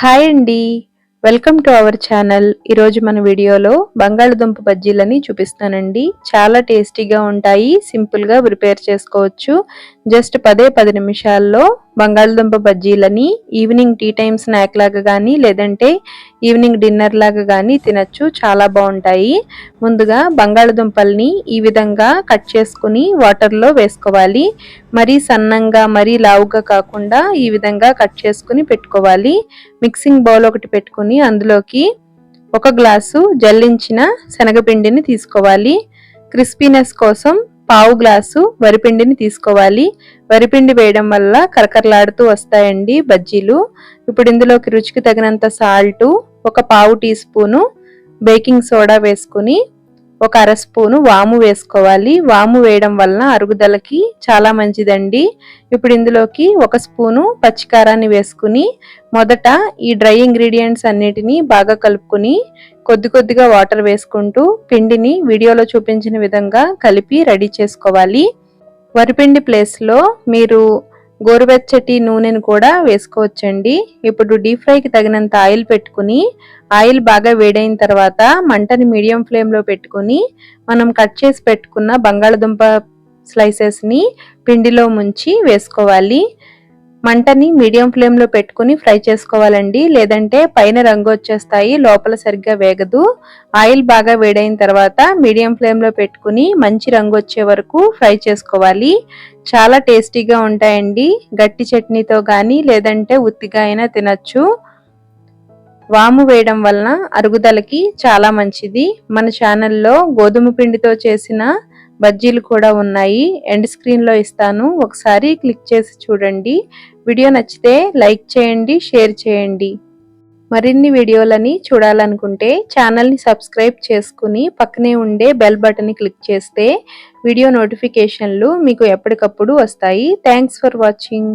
Hi అండి. Welcome to our channel ఈరోజు మన వీడియోలో బంగాళదుంప బజ్జీలని చూపిస్తానండి. చాలా టేస్టీగా ఉంటాయి సింపుల్గా ప్రిపేర్ చేసుకోవచ్చు. జస్ట్ పదే పది నిమిషాల్లో బంగాళదుంప బజ్జీలని ఈవినింగ్ టీ టైమ్ స్నాక్ లాగా కానీ లేదంటే ఈవినింగ్ డిన్నర్ లాగా కానీ తినచ్చు. చాలా బాగుంటాయి. ముందుగా బంగాళదుంపల్ని ఈ విధంగా కట్ చేసుకుని వాటర్లో వేసుకోవాలి. మరీ సన్నంగా మరీ లావుగా కాకుండా ఈ విధంగా కట్ చేసుకుని పెట్టుకోవాలి. మిక్సింగ్ బౌల్ ఒకటి పెట్టుకుని అందులోకి ఒక గ్లాసు జల్లించిన శనగపిండిని తీసుకోవాలి. క్రిస్పీనెస్ కోసం పావు గ్లాసు వరిపిండిని తీసుకోవాలి. వరిపిండి వేయడం వల్ల కరకరలాడుతూ వస్తాయండి బజ్జీలు. ఇప్పుడు ఇందులోకి రుచికి తగినంత సాల్టు ఒక పావు టీ స్పూను బేకింగ్ సోడా వేసుకుని ఒక అర స్పూను వాము వేసుకోవాలి. వాము వేయడం వలన అరుగుదలకి చాలా మంచిదండి. ఇప్పుడు ఇందులోకి ఒక స్పూను పచ్చికారాన్ని వేసుకుని మొదట ఈ డ్రై ఇంగ్రీడియంట్స్ అన్నిటినీ బాగా కలుపుకుని కొద్ది కొద్దిగా వాటర్ వేసుకుంటూ పిండిని వీడియోలో చూపించిన విధంగా కలిపి రెడీ చేసుకోవాలి. వరిపిండి ప్లేస్లో మీరు గోరువెచ్చటి నూనెను కూడా వేసుకోవచ్చండి. ఇప్పుడు డీప్ ఫ్రైకి తగినంత ఆయిల్ పెట్టుకుని ఆయిల్ బాగా వేడైన తర్వాత మంటని మీడియం ఫ్లేమ్లో పెట్టుకుని మనం కట్ చేసి పెట్టుకున్న బంగాళదుంప స్లైసెస్ని పిండిలో ముంచి వేసుకోవాలి. మంటని మీడియం ఫ్లేమ్లో పెట్టుకుని ఫ్రై చేసుకోవాలండి. లేదంటే పైన రంగు వచ్చేస్తాయి లోపల సరిగ్గా వేగదు. ఆయిల్ బాగా వేడైన తర్వాత మీడియం ఫ్లేమ్లో పెట్టుకుని మంచి రంగు వచ్చే వరకు ఫ్రై చేసుకోవాలి. చాలా టేస్టీగా ఉంటాయండి. గట్టి చట్నీతో కానీ లేదంటే ఉత్తిగా అయినా తినచ్చు. వాము వేయడం వలన అరుగుదలకి చాలా మంచిది. మన ఛానల్లో గోధుమ పిండితో చేసిన బజ్జీలు కూడా ఉన్నాయి. ఎండ్ స్క్రీన్లో ఇస్తాను. ఒకసారి క్లిక్ చేసి చూడండి. వీడియో నచ్చితే లైక్ చేయండి షేర్ చేయండి. మరిన్ని వీడియోలని చూడాలనుకుంటే ఛానల్ని సబ్స్క్రైబ్ చేసుకుని పక్కనే ఉండే బెల్ బటన్ని క్లిక్ చేస్తే వీడియో నోటిఫికేషన్లు మీకు ఎప్పటికప్పుడు వస్తాయి. Thanks for watching